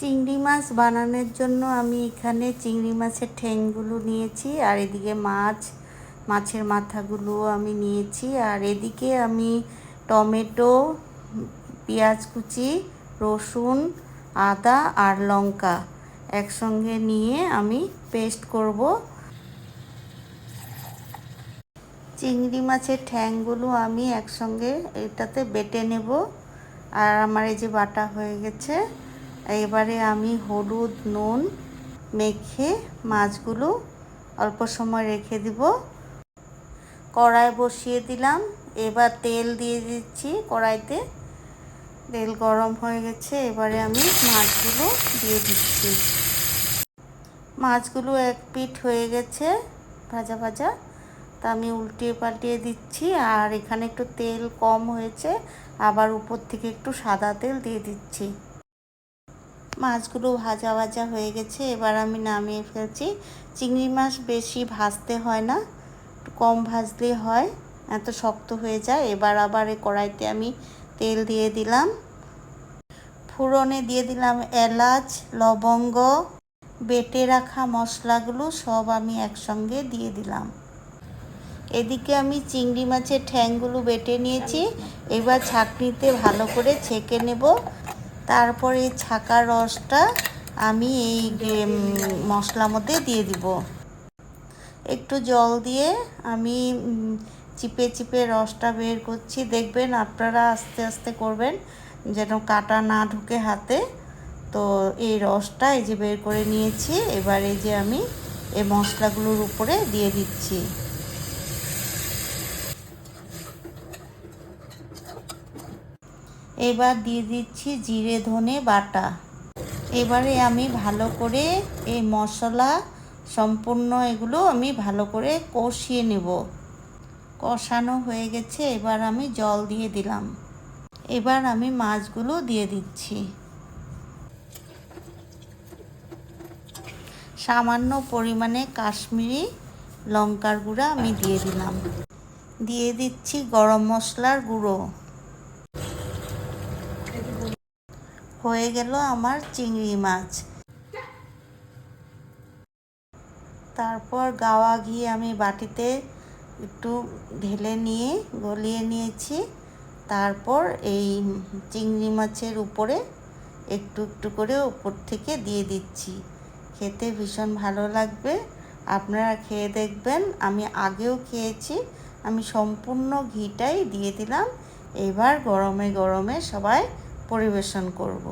চিংড়ি মাছ বানানোর জন্য আমি এখানে চিংড়ি মাছের ঠ্যাংগুলো নিয়েছি, আর এদিকে মাছ, মাছের মাথাগুলো আমি নিয়েছি। আর এদিকে আমি টমেটো, পেঁয়াজ কুচি, রসুন, আদা আর লঙ্কা একসঙ্গে নিয়ে আমি পেস্ট করব। চিংড়ি মাছের ঠ্যাংগুলো আমি একসঙ্গে এটাতে বেটে নেব। আর আমার এই যে বাটা হয়ে গেছে এবারে আমি হলুদ, নুন মেখে মাছগুলো অল্প সময় রেখে দিব। কড়াই বসিয়ে দিলাম। এবার তেল দিয়ে দিচ্ছি কড়াইতে। তেল গরম হয়ে গেছে, এবারে আমি মাছগুলো দিয়ে দিচ্ছি। মাছগুলো এক পিঠ হয়ে গেছে, ভাজা ভাজা। তা আমি উল্টিয়ে পাল্টিয়ে দিচ্ছি, আর এখানে একটু তেল কম হয়েছে। আবার উপর থেকে একটু সাদা তেল দিয়ে দিচ্ছি। মাছগুলো ভাজা ভাজা হয়ে গেছে, এবার আমি নামিয়ে ফেলছি। চিংড়ি মাছ বেশি ভাজতে হয় না কম ভাজলে হয়, এত শক্ত হয়ে যায়। এবার আবার এই কড়াইতে আমি তেল দিয়ে দিলাম। ফুরনে দিয়ে দিলাম এলাচ, লবঙ্গ, বেটে রাখা মশলাগুলো সব আমি একসঙ্গে দিয়ে দিলাম। এদিকে আমি চিংড়ি মাছের ঠ্যাংগুলো বেটে নিয়েছি। এবার ছাঁকনিতে ভালো করে ছেঁকে নেব। তারপর এই ছাকার রসটা আমি এই মশলার মধ্যে দিয়ে দিব। একটু জল দিয়ে আমি চিপে চিপে রসটা বের করছি। দেখবেন আপনারা আস্তে আস্তে করবেন, যেন কাটা না ঢুকে হাতে। তো এই রসটা এই যে বের করে নিয়েছি, এবার এই যে আমি এই মশলাগুলোর উপরে দিয়ে দিচ্ছি। এবার দিয়ে দিচ্ছি জিরে ধনে বাটা। এবারে আমি ভালো করে এই মশলা সম্পূর্ণ এগুলো আমি ভালো করে কষিয়ে নেব। কষানো হয়ে গেছে, এবার আমি জল দিয়ে দিলাম। এবার আমি মাছগুলো দিয়ে দিচ্ছি। সামান্য পরিমাণে কাশ্মীরি লঙ্কার গুঁড়া আমি দিয়ে দিলাম। দিয়ে দিচ্ছি গরম মশলার গুঁড়ো। হয়ে গেল আমার চিংড়ি মাছ। তারপর গাওয়া ঘি আমি বাটিতে একটু ঢেলে নিয়ে গলিয়ে নিয়েছি। তারপর এই চিংড়ি মাছের উপরে একটু একটু করে উপর থেকে দিয়ে দিচ্ছি। খেতে ভীষণ ভালো লাগবে। আপনারা খেয়ে দেখবেন। আমি আগেও খেয়েছি। আমি সম্পূর্ণ ঘিটাই দিয়ে দিলাম। এবার গরমে গরমে সবাই পরিবেশন করব।